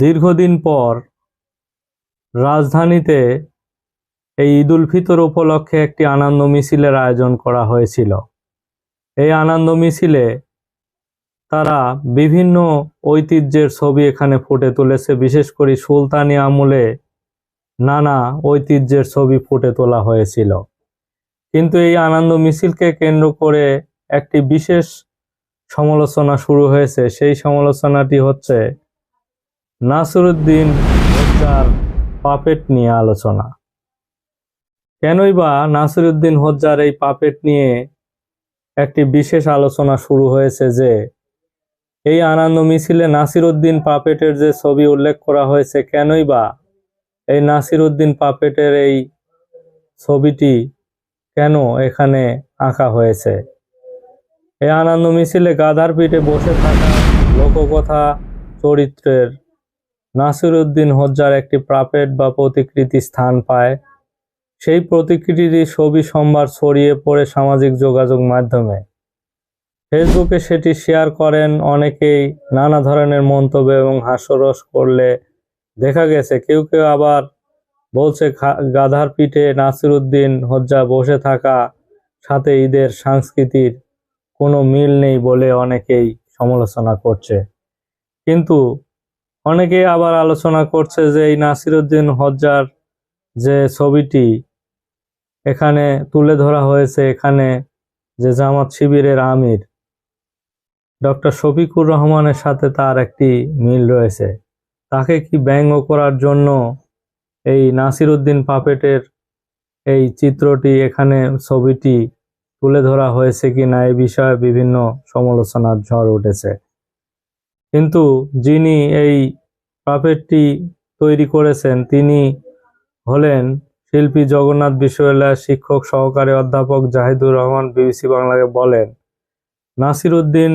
দীর্ঘদিন পর রাজধানীতে এই ঈদুল ফিতর উপলক্ষে একটি আনন্দ মিছিলের আয়োজন করা হয়েছিল। এই আনন্দ মিছিলে তারা বিভিন্ন ঐতিহ্যের ছবি এখানে ফুটে তুলেছে। বিশেষ করে সুলতানি আমলে নানা ঐতিহ্যের ছবি ফুটে তোলা হয়েছিল। কিন্তু এই আনন্দ মিছিলকে কেন্দ্র করে একটি বিশেষ সমালোচনা শুরু হয়েছে। সেই সমালোচনাটি হচ্ছে নাসরুদ্দিন হজ্জার পাপেট নিয়ে আলোচনা। কেনই বা নাসিরুদ্দিন হজ্জার এই পাপেট নিয়ে একটি বিশেষ আলোচনা শুরু হয়েছে যে, এই আনন্দ মিছিলে নাসিরুদ্দিন পাপেটের যে ছবি উল্লেখ করা হয়েছে, কেনই বা এই নাসিরুদ্দিন পাপেটের এই ছবিটি কেন এখানে আঁকা হয়েছে? এই আনন্দ মিছিলে গাধার পিঠে বসে থাকা লোককথা চরিত্রের নাসিরুদ্দিন হজ্জার একটি প্রাপেট বা প্রতিকৃতি স্থান পায়। সেই প্রতিকৃতির ছবি সোমবার ছড়িয়ে পড়ে সামাজিক যোগাযোগ মাধ্যমে। ফেসবুকে সেটি শেয়ার করেন অনেকেই নানা ধরনের মন্তব্য এবং হাস্যরস করলে দেখা গেছে কেউ কেউ আবার বলছে গাধার পিঠে নাসিরুদ্দিন হজ্জা বসে থাকা সাথে ঈদের সংস্কৃতির কোনো মিল নেই বলে অনেকেই সমালোচনা করছে। কিন্তু অনেকেই আবার আলোচনা করছে যে এই নাসিরুদ্দিন হজ্জার যে ছবিটি এখানে তুলে ধরা হয়েছে এখানে যে জামাত শিবিরের আমির, ডক্টর শফিকুর রহমানের সাথে তার একটি মিল রয়েছে। তাকে কি ব্যঙ্গ করার জন্য এই নাসিরুদ্দিন পাপেটের এই চিত্রটি এখানে ছবিটি তুলে ধরা হয়েছে কি না এই বিষয়ে বিভিন্ন সমালোচনার ঝড় উঠেছে? কিন্তু যিনি এই পাপেটটি তৈরি করেছেন, তিনি হলেন শিল্পী জগন্নাথ বিশ্ববিদ্যালয়ের শিক্ষক সহকারী অধ্যাপক জাহিদুর রহমান, বিবিসি বাংলাকে বলেন। নাসিরুদ্দিন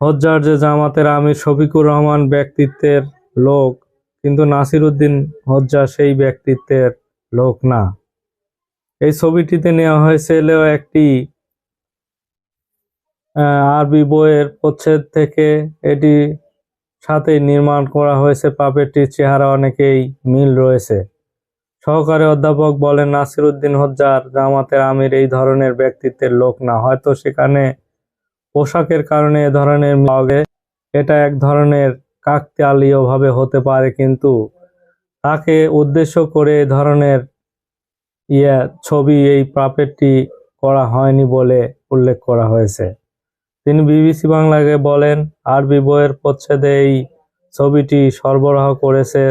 হজ্জার যে জামাতের আমির শফিকুর রহমান ব্যক্তিত্বের লোক, কিন্তু নাসিরুদ্দিন হজ্জা সেই ব্যক্তিত্বের লোক না। এই ছবিটিতে নেওয়া হয়েছিল একটি আরবি বইয়ের প্রচ্ছেদ থেকে এটি সাথে নির্মাণ করা হয়েছে। পাপেটির চেহারা অনেকেই মিল রয়েছে। সহকারী অধ্যাপক বলেন নাসিরুদ্দিন হজ্জার জামাতের আমির এই ধরনের ব্যক্তিত্বের লোক না। হয়তো সেখানে পোশাকের কারণে এ ধরনের মিল এটা এক ধরনের কাকতালীয় ভাবে হতে পারে, কিন্তু তাকে উদ্দেশ্য করে এ ধরনের ইয়ে ছবি, এই পাপেটটি করা হয়নি বলে উল্লেখ করা হয়েছে। তিনি বিবিসি বাংলাকে বলেন, আরবি বইয়ের প্রচ্ছেদে এই ছবিটি সরবরাহ করেছে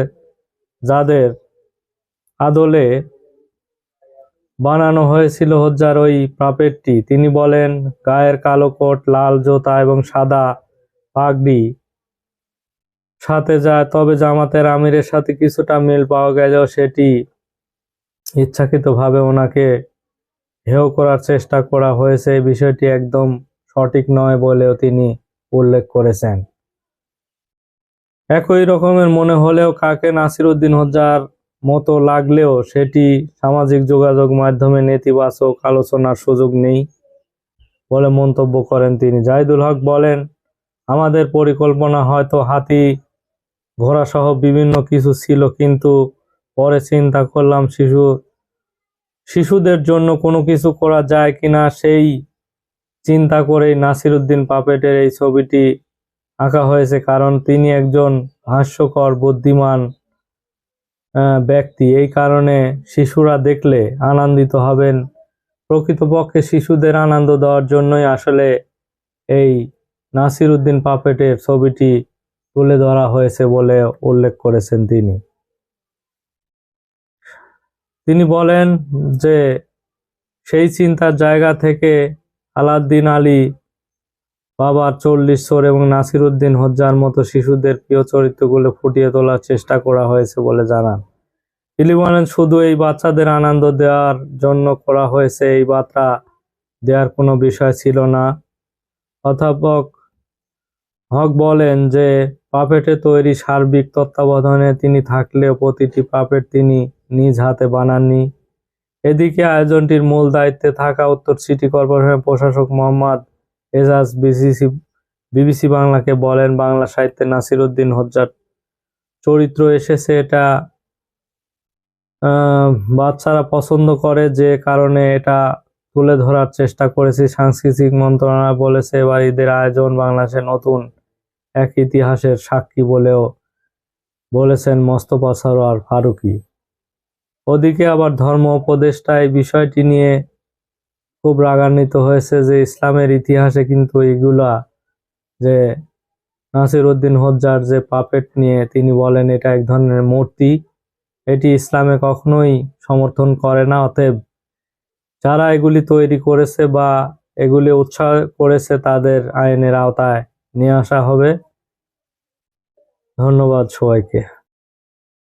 যাদের আদলে বানানো হয়েছিল হজ্জার ওই পাপেটটি তিনি বলেন, গায়ের কালো কোট, লাল জোতা এবং সাদা পাগড়ি সাথে যায়, তবে জামাতের আমিরের সাথে কিছুটা মিল পাওয়া গেলেও সেটি ইচ্ছাকৃতভাবে ওনাকে হেয় করার চেষ্টা করা হয়েছে। এই বিষয়টি একদম সঠিক নয় বলেও তিনি উল্লেখ করেছেন। একই রকমের মনে হলেও কাকে নাসিরুদ্দিন হজ্জার মতো লাগলেও সেটি সামাজিক যোগাযোগ মাধ্যমে নেতিবাচক আলোচনার সুযোগ নেই বলে মন্তব্য করেন তিনি। জাহিদুল হক বলেন, আমাদের পরিকল্পনা হয়তো হাতি ঘোড়া সহ বিভিন্ন কিছু ছিল, কিন্তু পরে চিন্তা করলাম শিশু, শিশুদের জন্য কোনো কিছু করা যায় কিনা সেই চিন্তা করেই নাসিরুদ্দিন পাপেটের এই ছবিটি আঁকা হয়েছে, কারণ তিনি একজন হাস্যকর, বুদ্ধিমান ব্যক্তি। এই কারণে শিশুরা দেখলে আনন্দিত হবেন। প্রকৃতপক্ষে শিশুদের আনন্দ দেওয়ার জন্যই আসলে এই নাসিরুদ্দিন পাপেটের ছবিটি তুলে ধরা হয়েছে বলে উল্লেখ করেছেন তিনি। তিনি বলেন যে, সেই চিন্তার জায়গা থেকে আলাউদ্দিন আলী, বাবার চল্লিশ চোর এবং নাসিরুদ্দিন হজ্জার মতো শিশুদের প্রিয় চরিত্রগুলো ফুটিয়ে তোলার চেষ্টা করা হয়েছে বলে জানান। তিনি বলেন, শুধু এই বাচ্চাদের আনন্দ দেওয়ার জন্য করা হয়েছে, এই বার্তা দেওয়ার কোনো বিষয় ছিল না। অধ্যাপক হক বলেন যে, পাপেটে তৈরি সার্বিক তত্ত্বাবধানে তিনি থাকলেও প্রতিটি পাপেট তিনি নিজ হাতে বানাননি। এদিকে আয়োজনটির মূল দায়িত্বে থাকা উত্তর সিটি কর্পোরেশনের প্রশাসক মোহাম্মদ এজাজ বিসিসি, বিবিসি বাংলাকে বলেন, বাংলা সাহিত্যে নাসির উদ্দিন হজ্জার চরিত্র এসেছে। এটা বাচ্চারা পছন্দ করে যে কারণে এটা তুলে ধরার চেষ্টা করেছি। সাংস্কৃতিক মন্ত্রণালয় বলেছে, এবার ঈদের আয়োজন বাংলাদেশের নতুন এক ইতিহাসের সাক্ষী বলেও বলেছেন মোস্তফা সরোয়ার ফারুকী। ওদিকে আবার ধর্ম উপদেষ্টা এই বিষয়টি নিয়ে খুব রাগান্বিত হয়েছে যে ইসলামের ইতিহাসে কিন্তু এগুলা যে নাসির উদ্দিন হজ্জার যে পাপেট নিয়ে তিনি বলেন, এটা এক ধরনের মূর্তি। এটি ইসলামে কখনোই সমর্থন করে না, অতএব যারা এগুলি তৈরি করেছে বা এগুলি উৎসাহ করেছে তাদের আইনের আওতায় নিয়ে আসা হবে। ধন্যবাদ সবাইকে।